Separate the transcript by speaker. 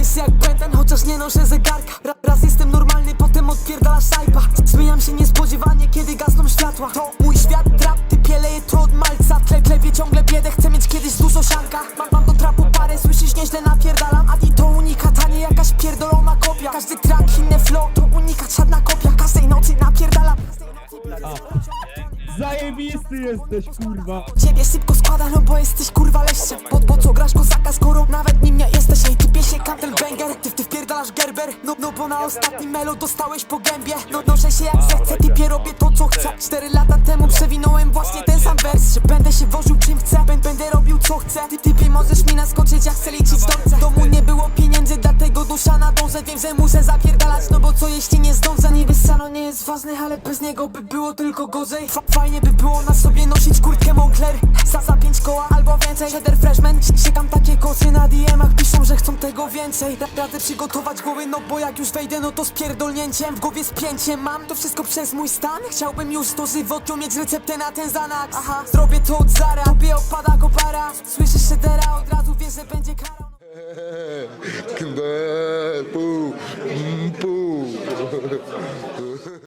Speaker 1: łysy jak Benten, chociaż nie noszę zegarka. Ra Raz jestem normalny, potem odpierdala szajpa Zmieniam się niespodziewanie, kiedy gasną światła. To mój świat, trap, ty pieleje to od malca. Tle, Klepie ciągle biedę, chcę mieć kiedyś dużo sianka Mam, mam do trapu parę, słyszysz nieźle napierdalam. A i to unikat, a nie jakaś pierdolona kopia. Każdy track, inne flow, to unikat, żadna kopia. Każdej nocy napierdalam.
Speaker 2: Zajebisty jesteś, kurwa.
Speaker 1: Ciebie szybko składa, no bo jesteś kurwa ty, wpierdalasz gerber? No, no bo na ostatnim melo dostałeś po gębie. No noszę się jak zechcę, typie robię to co chcę. Cztery lata temu przewinąłem właśnie ten sam wers Że będę się woził czym chcę, Bę- będę robił co chcę. Ty typie możesz mi naskoczyć, jak chcę liczyć W domu nie było pieniędzy, dlatego dusza na dążę. Wiem, że muszę zapierdalać, no bo co jeśli nie zdążę? Niby nie jest ważne, ale bez niego by było tylko gorzej. Fa Fajnie by było na sobie nosić kurtkę Moncler Za, za pięć koła albo więcej. Header freshman, Siekam takie kosy na DM-ach Piszą, że więcej da Radzę przygotować głowy, no bo jak już wejdę, no to z pierdolnięciem W głowie spięcie mam, to wszystko przez mój stan Chciałbym już to żywotu mieć receptę na ten Xanax. Aha, zrobię to od zara, tobie opada kopara Słyszysz szedera, od razu wiesz, że będzie kara
Speaker 3: Puuu, puuu